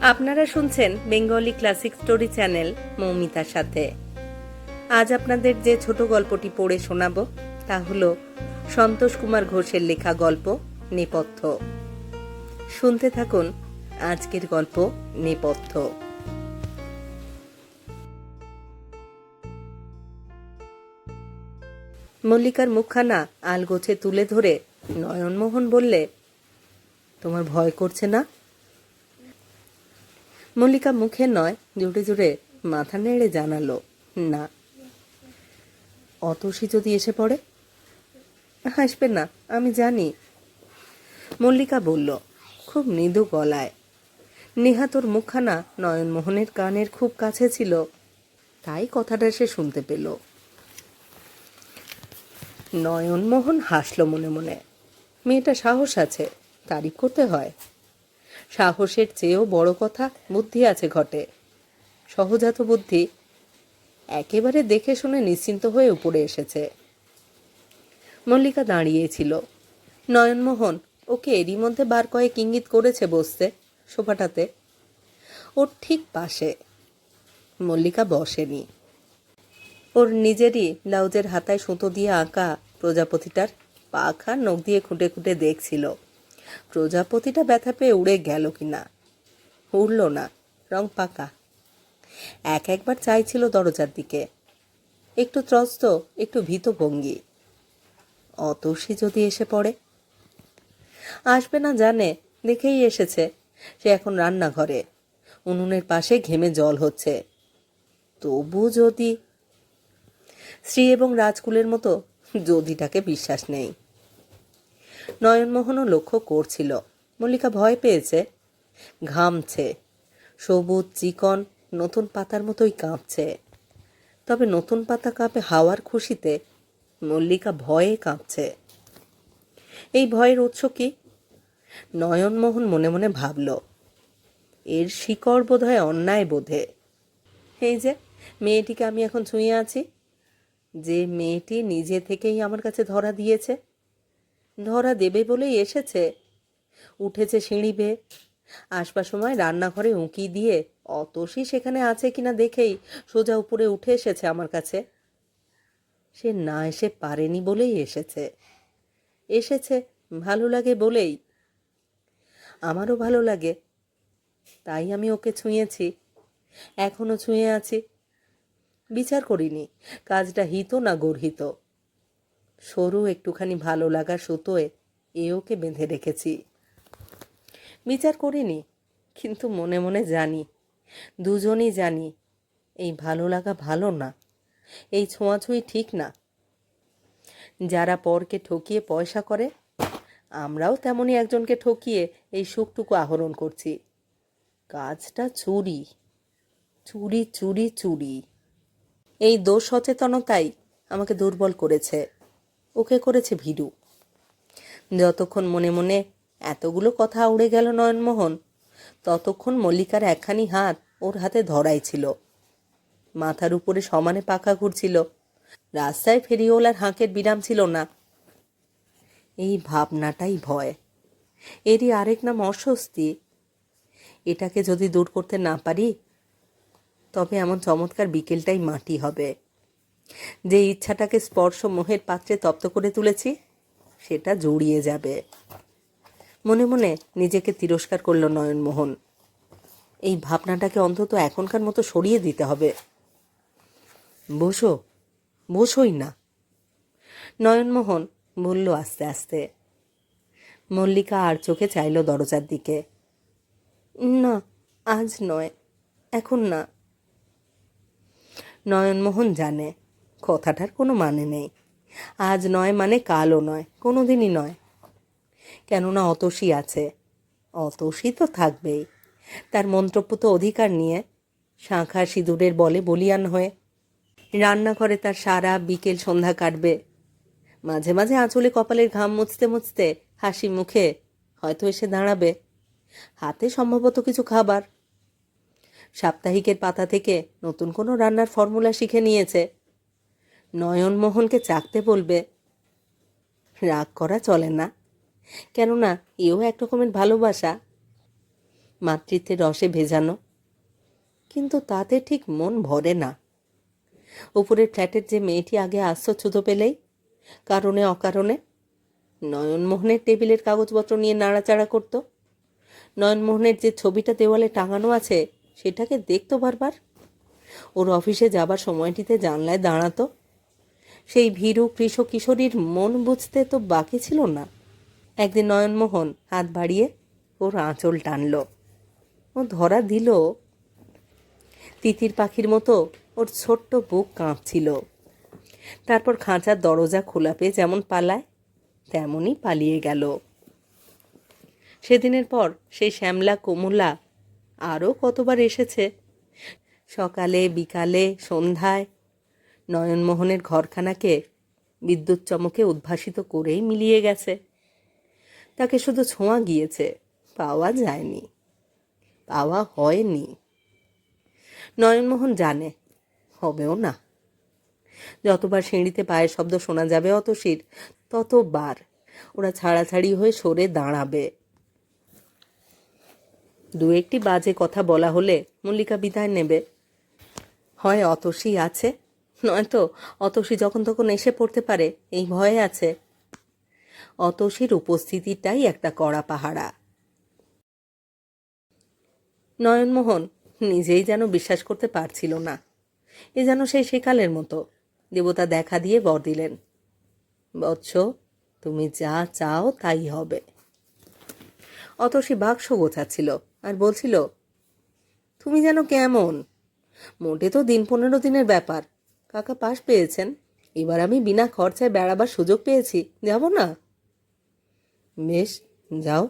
আপনারা শুনছেন Bengali classic story channel মৌমিতার সাথে। আজ আপনাদের যে ছোট গল্পটি পড়ে শোনাব, তা হল সন্তোষ কুমার ঘোষের লেখা গল্প নেপথ্য। শুনতে থাকুন আজকের গল্প নেপথ্য। মল্লিকার মুখখানা আলগোছে তুলে ধরে নয়নমোহন বললে, তোমার ভয় করছে না? মল্লিকা মুখে নয় জুড়ে জুড়ে মাথা নেড়ে জানালো, না। অতসী যদি এসে পড়ে? হাসবে না, আমি জানি। মল্লিকা বলল, খুব মৃদু গলায়। নেহাতর মুখখানা নয়নমোহনের কানের খুব কাছে ছিল, তাই কথাটা সে শুনতে পেল। নয়নমোহন হাসল মনে মনে। মেয়েটা সাহস আছে তারিফ করতে হয়। সাহসের চেয়েও বড় কথা বুদ্ধি আছে ঘটে। সহজাত বুদ্ধি একেবারে দেখে শুনে নিশ্চিন্ত হয়ে উপরে এসেছে। মল্লিকা দাঁড়িয়েছিল। নয়নমোহন ওকে এরই মধ্যে বার কয়েক ইঙ্গিত করেছে বসতে সোফাটাতে। ওর ঠিক পাশে। মল্লিকা বসেনি। ওর নিজেরই ব্লাউজের হাতায় সুতো দিয়ে আঁকা প্রজাপতিটার পাখা নখ দিয়ে খুঁটে খুঁটে দেখছিল। প্রজাপতিটা ব্যথা পেয়ে উড়ে গেল কি না উড়ল না, রং পাকা। এক একবার চাইছিল দরজার দিকে। একটু ত্রস্ত, একটু ভীত ভঙ্গি। অতসী যদি এসে পড়ে? আসবে না জানে, দেখেই এসেছে। সে এখন রান্নাঘরে। উনুনের পাশে ঘেমে জল হচ্ছে। তবু যদি শ্রী এবং রাজকুলের মতো যদিটাকে বিশ্বাস নেই। নয়নমোহনও লক্ষ্য করছিল। মল্লিকা ভয় পেয়েছে। ঘামছে। সবুজ চিকন, নতুন পাতার মতোই কাঁপছে। তবে নতুন পাতা কাঁপে হাওয়ার খুশিতে মল্লিকা ভয়ে কাঁপছে। এই ভয়ের উৎস কি? নয়নমোহন মনে মনে ভাবল। এর শিকড় বোধ হয় অন্যায় বোধে। এই যে, মেয়েটিকে আমি এখন ছুঁয়ে আছি। যে মেয়েটি নিজে থেকেই আমার কাছে ধরা দিয়েছে। ধরা দেবে বলেই এসেছে। উঠেছে সিঁড়ি আসবার সময় রান্নাঘরে উঁকি দিয়ে, অতসী সেখানে আছে কিনা দেখেই সোজা উপরে উঠে এসেছে আমার কাছে। সে না এসে পারেনি বলেই এসেছে। এসেছে ভালো লাগে বলেই। আমারও ভালো লাগে। তাই আমি ওকে ছুঁয়েছি। এখনও ছুঁয়ে আছি। বিচার করিনি, কাজটা হিত না গর্হিত? সরু একটুখানি ভালো লাগা সুতোয় এ ওকে বেঁধে রেখেছি। বিচার করিনি, কিন্তু মনে মনে জানি, দুজনই জানি এই ভালো লাগা ভালো না, এই ছোঁয়াছুঁই ঠিক না। যারা পরকে ঠকিয়ে পয়সা করে, আমরাও তেমনই একজনকে ঠকিয়ে এই সুখটুকু আহরণ করছি। কাজটা চুরি চুরি চুরি চুরি। এই দোষ সচেতনতাই আমাকে দুর্বল করেছে। ওকে করেছে ভীরু। যতক্ষণ মনে মনে এতগুলো কথা উড়ে গেল নয়নমোহন, ততক্ষণ মল্লিকার একখানি হাত ওর হাতে ধরাই ছিল। মাথার উপরে সমানে পাখা ঘুরছিল। রাস্তায় ফেরিওলার হাঁকের বিরাম ছিল না। এই ভাবনাটাই ভয়। এরই আরেক নাম অস্বস্তি। এটাকে যদি দূর করতে না পারি তবে এমন চমৎকার বিকেলটাই মাটি হবে। যে ইচ্ছাটাকে স্পর্শ মোহের পাত্রে তপ্ত করে তুলেছি, সেটা জড়িয়ে যাবে। মনে মনে নিজেকে তিরস্কার করল নয়নমোহন। এই ভাবনাটাকে অন্তত এখনকার মতো সরিয়ে দিতে হবে। বসো, বসোই না। নয়নমোহন বলল আস্তে আস্তে। মল্লিকা আর চোখে চাইল দরজার দিকে। না, আজ নয়, এখন না। নয়নমোহন জানে, কথাটার কোনো মানে নেই। আজ নয় মানে কালও নয় কোনো দিনই নয়। কেননা অতসী আছে, অতসী তো থাকবেই। তার মন্ত্রপুত অধিকার নিয়ে শাঁখা সিঁদুরের বলে বলিয়ান হয়ে, রান্নাঘরে তার সারা বিকেল সন্ধ্যা কাটবে। মাঝে মাঝে আঁচলে কপালের ঘাম মুছতে মুছতে হাসি মুখে হয়তো এসে দাঁড়াবে। হাতে সম্ভবত কিছু খাবার। সাপ্তাহিকের পাতা থেকে নতুন কোনো রান্নার ফর্মুলা শিখে নিয়েছে। নয়নমোহনকে চাকতে বলবে, রাগ করা চলে না। কেননা, এও এক রকমের ভালোবাসা। মাতৃত্বের রসে ভেজানো। কিন্তু তাতে ঠিক মন ভরে না। উপরের ফ্ল্যাটের যে মেয়েটি আগে আশ্চর্যত পেলেই, কারণে অকারণে নয়নমোহনের টেবিলের কাগজপত্র নিয়ে নাড়াচাড়া করত। নয়নমোহনের যে ছবিটা দেওয়ালে টাঙানো আছে সেটাকে দেখতো বারবার। ওর অফিসে যাবার সময়টিতে জানলায় দাঁড়াতো। সেই ভীরু কৃষ কিশোরীর মন বুঝতে তো বাকি ছিল না। একদিন নয়নমোহন হাত বাড়িয়ে ওর আঁচল টানল। ও ধরা দিল। তিতির পাখির মতো ওর ছোট্ট বুক কাঁপছিল। তারপর খাঁচার দরজা খোলা পেয়ে যেমন পালায়, তেমনই পালিয়ে গেল। সেদিনের পর সেই শ্যামলা, কমলা আরও কতবার এসেছে? সকালে, বিকালে, সন্ধ্যায়? নয়নমোহনের ঘরখানাকে বিদ্যুৎ চমকে উদ্ভাসিত করেই মিলিয়ে গেছে। তাকে শুধু ছোঁয়া গিয়েছে, পাওয়া যায়নি, পাওয়া হয়নি। নয়নমোহন জানে, হবেও না। যতবার সিঁড়িতে পায়ের শব্দ শোনা যাবে অতসীর, ততবার ওরা ছাড়াছাড়ি হয়ে সরে দাঁড়াবে। দু একটি বাজে কথা বলা হলে মল্লিকা বিদায় নেবে। হয় অতসী আছে? নয়তো অতসী যখন তখন এসে পড়তে পারে, এই ভয়ে আছে। অতসীর উপস্থিতিটাই একটা কড়া পাহারা। নয়নমোহন নিজেই যেন বিশ্বাস করতে পারছিল না। এ যেন সেই সেকালের মতো। দেবতা দেখা দিয়ে বর দিলেন, বৎস, তুমি যা চাও তাই হবে। অতসী বাক্স গোছাচ্ছিল। বলছিল, তুমি যেন কেমন? মোটে তো দিন পনেরো দিনের ব্যাপার। কাকা পাশ পেয়েছেন। এবার আমি বিনা খরচায় বেড়াবার সুযোগ পেয়েছি। যাব না? বেশ, যাও।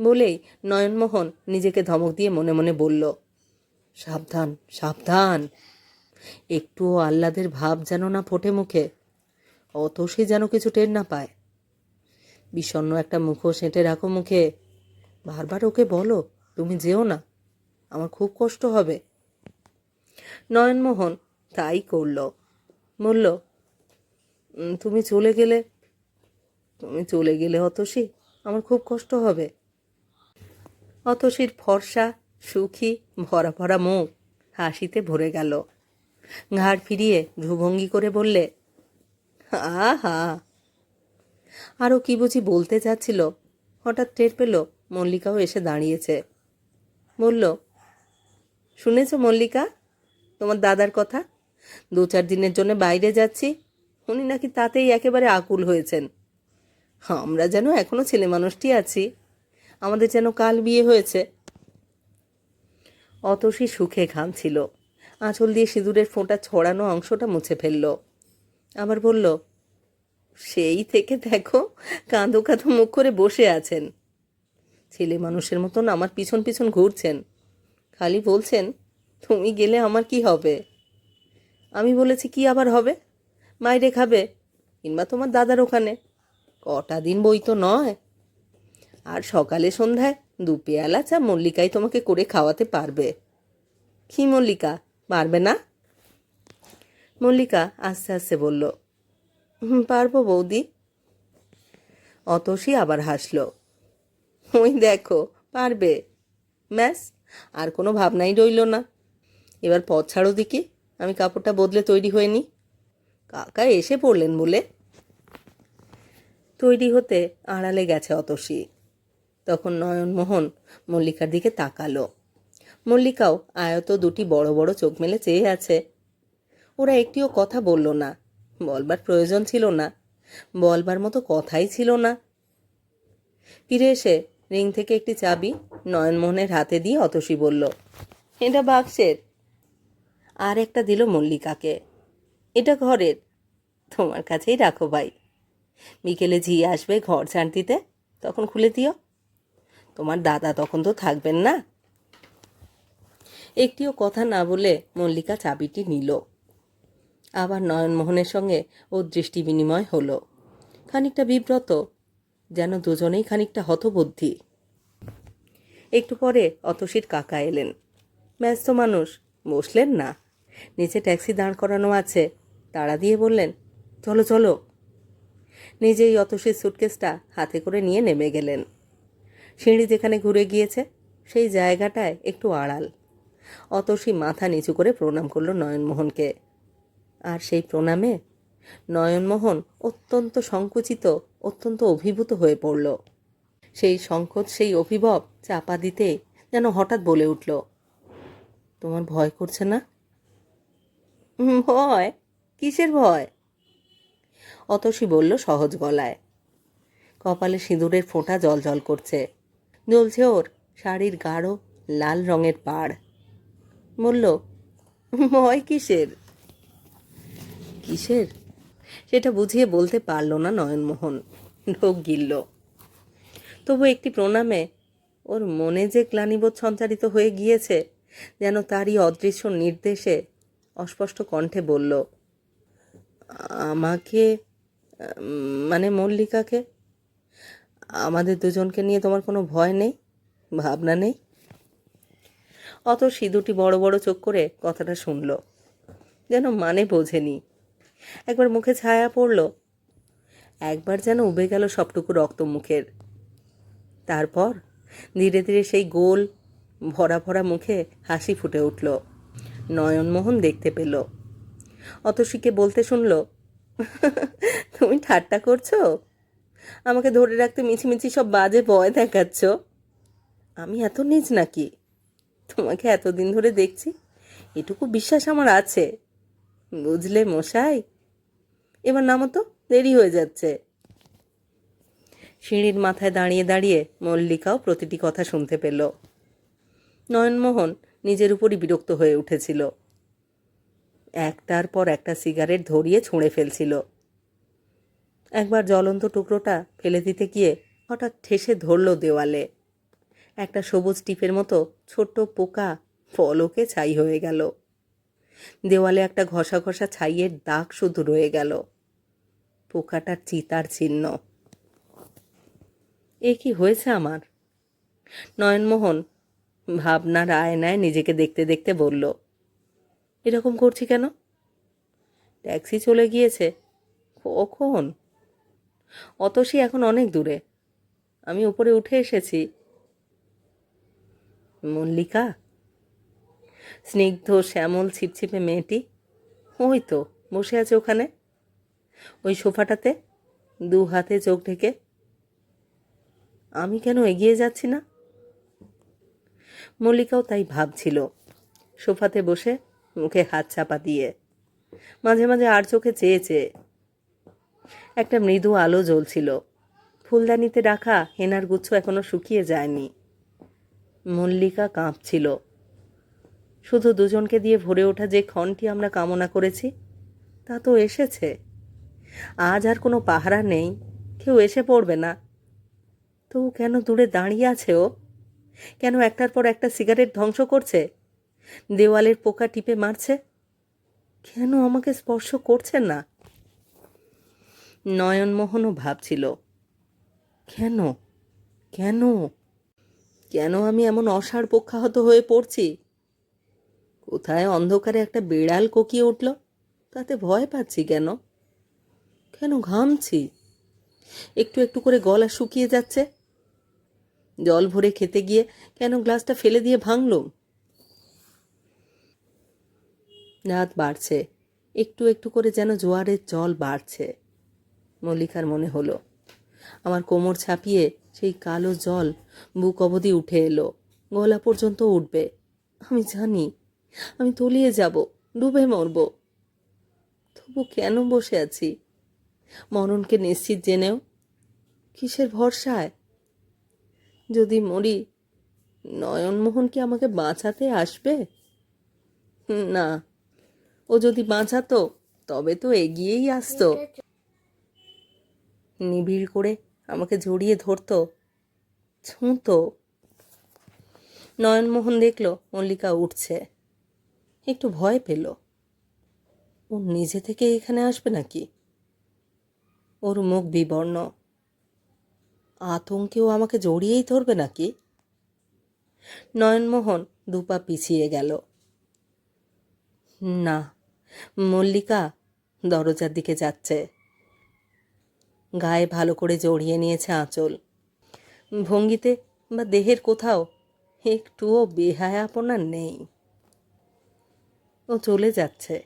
বলেই নয়নমোহন নিজেকে ধমক দিয়ে মনে মনে বলল, সাবধান সাবধান। একটুও আহ্লাদের ভাব যেন না ফোটে মুখে। অত সে যেন কিছু টের না পায়। বিষণ্ণ একটা মুখও সেঁটে রাখো মুখে। বারবার ওকে বলো, তুমি যেও না। আমার খুব কষ্ট হবে। নয়নমোহন তাই করল। বলল তুমি চলে গেলে, তুমি চলে গেলে অতসী, আমার খুব কষ্ট হবে। অতসীর ফর্সা, সুখী, ভরা ভরা মুখ হাসিতে ভরে গেল। ঘাড় ফিরিয়ে ভ্রুভঙ্গি করে বললে, আহা! আরও কি বুঝি বলতে যাচ্ছিল হঠাৎ টের পেল মল্লিকাও এসে দাঁড়িয়েছে। বলল, শুনেছ মল্লিকা, তোমার দাদার কথা? দু চার দিনের জন্য বাইরে যাচ্ছি। উনি নাকি তাতেই একেবারে আকুল হয়েছেন। আমরা যেন এখনও ছেলে মানুষটি আছি। আমাদের যেন কাল বিয়ে হয়েছে। অতসী সুখে ঘামছিল। আঁচল দিয়ে সিঁদুরের ফোঁটা ছড়ানো অংশটা মুছে ফেলল। আবার বলল, সেই থেকে দেখো, কাঁদো কাঁদো মুখ করে বসে আছেন। ছেলে মানুষের মতন আমার পিছন পিছন ঘুরছেন। খালি বলছেন তুমি গেলে আমার কি হবে? আমি বলেছি কি আবার হবে? মাইরে খাবে কিংবা তোমার দাদার ওখানে। কটা দিন বই তো নয়। আর সকালে সন্ধ্যায় দু পেয়ালা চা মল্লিকাই তোমাকে করে খাওয়াতে পারবে। কি মল্লিকা পারবে না? মল্লিকা আস্তে আস্তে বলল "হুম, পারব বৌদি। অতসী আবার হাসলো। ওই দেখো, পারবে। ম্যাস আর কোনো ভাবনাই রইল না। এবার পথ ছাড়ো দিকে, আমি কাপড়টা বদলে তৈরি হয়ে নি কাকা এসে পড়লেন বলে। তৈরি হতে আড়ালে গেছে অতসী। তখন নয়নমোহন মল্লিকার দিকে তাকালো। মল্লিকাও আয়ত দুটি বড় বড় চোখ মেলে চেয়ে আছে। ওরা একটিও কথা বলল না। বলবার প্রয়োজন ছিল না। বলবার মতো কথাই ছিল না। ফিরে এসে রিং থেকে একটি চাবি নয়নমোহনের হাতে দিয়ে অতসী বলল, এটা বাক্সের। আর একটা দিল মল্লিকাকে, এটা ঘরের। তোমার কাছেই রাখো ভাই। বিকেলে ঝি আসবে ঘর ঝাঁট দিতে তখন খুলে দিও। তোমার দাদা তখন তো থাকবেন না? একটিও কথা না বলে মল্লিকা চাবিটি নিল। আবার নয়নমোহনের সঙ্গে ও দৃষ্টি বিনিময় হলো। খানিকটা বিব্রত যেন দুজনেই খানিকটা হতবুদ্ধি। একটু পরে অতসীর কাকা এলেন। ব্যস্ত মানুষ, বসলেন না। নিচে ট্যাক্সি দাঁড় করানো আছে। তাড়া দিয়ে বললেন, চলো চলো। নিজেই অতসীর সুটকেসটা হাতে করে নিয়ে নেমে গেলেন। সিঁড়ি যেখানে ঘুরে গিয়েছে, সেই জায়গাটায় একটু আড়াল। অতসী মাথা নিচু করে প্রণাম করল নয়নমোহনকে। আর সেই প্রণামে নয়নমোহন অত্যন্ত সংকুচিত, অত্যন্ত অভিভূত হয়ে পড়ল। সেই সংকোচ, সেই অভিভব চাপা দিতে যেন হঠাৎ বলে উঠল, তোমার ভয় করছে না? ভয়? কিসের ভয়? অতসী বলল সহজ গলায়, কপালে সিঁদুরের ফোঁটা জল জল করছে, জ্বলছে ওর শাড়ির গাঢ় লাল রঙের পাড়। বলল, ভয় কিসের? কিসের? সেটা বুঝিয়ে বলতে পারল না নয়নমোহন। ঢোক গিলল। তবু একটি প্রণামে ওর মনে যে ক্লানিবোধ সঞ্চারিত হয়ে গিয়েছে, যেন তারই অদৃশ্য নির্দেশে অস্পষ্ট কণ্ঠে বলল, আমাকে মানে মল্লিকাকে? আমাদের দুজনকে নিয়ে তোমার কোনো ভয় নেই? ভাবনা নেই? অত সিঁদুটি বড় বড় চোখ করে কথাটা শুনল, যেন মানে বোঝেনি। একবার মুখে ছায়া পড়ল। একবার যেন উবে গেল সবটুকু রক্ত মুখের। তারপর ধীরে ধীরে সেই গোল, ভরা ভরা মুখে হাসি ফুটে উঠল। নয়নমোহন দেখতে পেল। অতসীকে বলতে শুনল, তুমি ঠাট্টা করছ? আমাকে ধরে রাখতে মিছিমিছি সব বাজে ভয় দেখাচ্ছ? আমি এত নিজ নাকি? তোমাকে এতদিন ধরে দেখছি, এটুকু বিশ্বাস আমার আছে। বুঝলে মশাই? এবার নামো তো, দেরি হয়ে যাচ্ছে। সিঁড়ির মাথায় দাঁড়িয়ে দাঁড়িয়ে মল্লিকাও প্রতিটি কথা শুনতে পেল। নয়নমোহন নিজের উপরই বিরক্ত হয়ে উঠেছিল। একটার পর একটা সিগারেট ধরিয়ে ছুঁড়ে ফেলছিল। একবার জ্বলন্ত টুকরোটা ফেলে দিতে গিয়ে হঠাৎ ঠেসে ধরল দেওয়ালে। একটা সবুজ টিপের মতো ছোট্ট পোকা পলকে ছাই হয়ে গেল। দেওয়ালে একটা ঘষা ঘষা ছাইয়ের দাগ শুধু রয়ে গেল। পোকাটার চিতার চিহ্ন এ কি হয়েছে আমার? নয়নমোহন ভাবনার আয়নায় নিজেকে দেখতে দেখতে বলল, এরকম করছি কেন? ট্যাক্সি চলে গিয়েছে। কখন? অতসী এখন অনেক দূরে। আমি উপরে উঠে এসেছি। মল্লিকা? স্নিগ্ধ শ্যামল ছিপছিপে মেয়েটি? ওই তো, বসে আছে ওখানে। ওই সোফাটাতে দু হাতে চোখ ঢেকে। আমি কেন এগিয়ে যাচ্ছি না? মল্লিকাও তাই ভাবছিল। সোফাতে বসে মুখে হাত চাপা দিয়ে। মাঝে মাঝে আর চোখে চেয়ে চেয়ে। একটা মৃদু আলো জ্বলছিল। ফুলদানিতে রাখা হেনার গুচ্ছ এখনও শুকিয়ে যায়নি। মল্লিকা কাঁপছিল। শুধু দুজনকে দিয়ে ভরে ওঠা যে ক্ষণটি আমরা কামনা করেছি, তা তো এসেছে। আজ আর কোনো পাহারা নেই, কেউ এসে পড়বে না। তো কেন দূরে দাঁড়িয়ে আছে ও? কেন একটার পর একটা সিগারেট ধ্বংস করছে? দেওয়ালের পোকা টিপে মারছে? কেন আমাকে স্পর্শ করছে না? নয়নমোহনও ভাবছিল, কেন? কেন? কেন আমি এমন অসার পক্ষাহত হয়ে পড়ছি? কোথায় অন্ধকারে একটা বিড়াল কোকিয়ে উঠল? তাতে ভয় পাচ্ছি কেন? কেন ঘামছি? একটু একটু করে গলা শুকিয়ে যাচ্ছে। জল ভরে খেতে গিয়ে কেন গ্লাসটা ফেলে দিয়ে ভাঙলুম রাত বাড়ছে। একটু একটু করে যেন জোয়ারের জল বাড়ছে। মল্লিকার মনে হলো, আমার কোমর ছাপিয়ে সেই কালো জল বুক অবধি উঠে এলো। গলা পর্যন্ত উঠবে। আমি জানি, আমি তলিয়ে যাব, ডুবে মরব। তবু কেন বসে আছি? মরণকে নিশ্চিত জেনেও কিসের ভরসায়? যদি মরি নয়নমোহন কি আমাকে বাঁচাতে আসবে? না, ও যদি বাঁচাতো, তবে তো এগিয়েই আসতো। নিবিড় করে আমাকে জড়িয়ে ধরতো, ছুঁতো। নয়নমোহন দেখল, মল্লিকা উঠছে। একটু ভয় পেল। ও নিজে থেকে এখানে আসবে নাকি? ওর মুখ বিবর্ণ। আতঙ্কেও আমাকে জড়িয়েই ধরবে নাকি? নয়নমোহন দুপা পিছিয়ে গেল। না, মল্লিকা দরজার দিকে যাচ্ছে। গায়ে ভালো করে জড়িয়ে নিয়েছে আঁচল। ভঙ্গিতে বা দেহের কোথাও একটুও বেহায়াপনা নেই। ও চলে যাচ্ছে।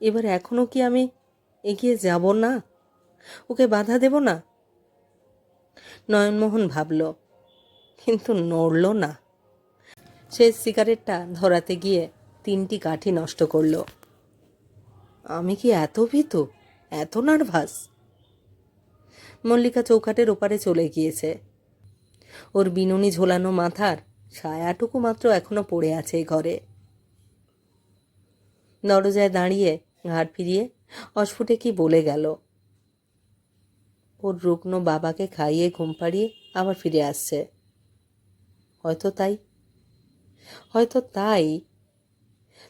এবার এখনও কি আমি এগিয়ে যাব না। ওকে বাধা দেব না। নয়নমোহন ভাবল, কিন্তু নড়ল না। সে সিগারেটটা ধরাতে গিয়ে তিনটি কাঠি নষ্ট করল। আমি কি এত ভীতু? এত নার্ভাস? মল্লিকা চৌকাটের ওপারে চলে গিয়েছে। ওর বিনুনি ঝোলানো মাথার ছায়াটুকু মাত্র এখনও পড়ে আছে ঘরে। দরজায় দাঁড়িয়ে ঘাট ফিরিয়ে অস্ফুটে কি বলে গেল? ওর রুগ্ন বাবাকে খাইয়ে ঘুম পাড়িয়ে আবার ফিরে আসছে। হয়তো তাই। হয়তো তাই।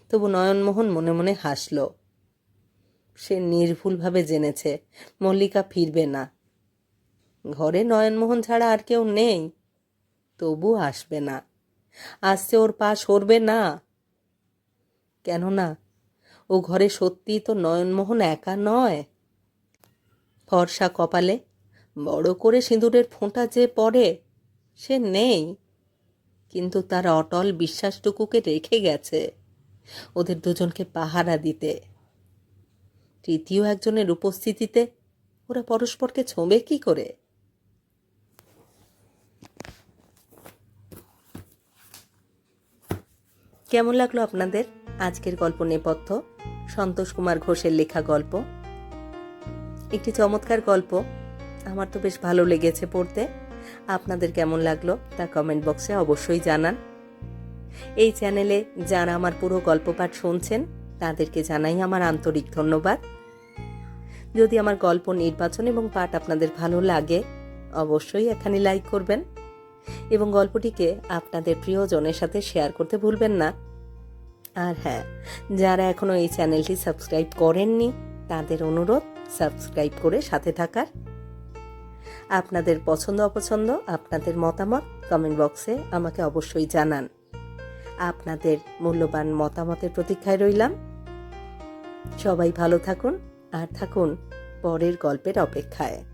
তবু নয়নমোহন মনে মনে হাসল। সে নির্ভুলভাবে জেনেছে, মল্লিকা ফিরবে না। ঘরে নয়নমোহন ছাড়া আর কেউ নেই। তবু আসবে না। আসছে ওর পা সরবে না। কেননা ও ঘরে সত্যিই তো নয়নমোহন একা নয়। ফর্সা কপালে বড় করে সিঁদুরের ফোঁটা যে পড়ে, সে নেই। কিন্তু তার অটল বিশ্বাসটুকুকে রেখে গেছে ওদের দুজনকে পাহারা দিতে। তৃতীয় একজনের উপস্থিতিতে ওরা পরস্পরকে ছোঁবে কি করে? কেমন লাগল আপনাদের আজকের গল্প নেপথ্য? সন্তোষ কুমার ঘোষের লেখা গল্প। একটি চমৎকার গল্প। আমার তো বেশ ভালো লেগেছে পড়তে। আপনাদের কেমন লাগল তা কমেন্ট বক্সে অবশ্যই জানান। এই চ্যানেলে যারা আমার পুরো গল্প পাঠ শুনছেন, তাদেরকে জানাই আমার আন্তরিক ধন্যবাদ। যদি আমার গল্প নির্বাচন এবং পাঠ আপনাদের ভালো লাগে, অবশ্যই এখানে লাইক করবেন। এবং গল্পটিকে আপনাদের প্রিয়জনের সাথে শেয়ার করতে ভুলবেন না। আর হ্যাঁ যারা এখনও এই চ্যানেলটি সাবস্ক্রাইব করেননি, তাদের অনুরোধ সাবস্ক্রাইব করে সাথে থাকার। আপনাদের পছন্দ অপছন্দ, আপনাদের মতামত কমেন্ট বক্সে আমাকে অবশ্যই জানান। আপনাদের মূল্যবান মতামতের প্রতীক্ষায় রইলাম। সবাই ভালো থাকুন, আর থাকুন পরের গল্পের অপেক্ষায়।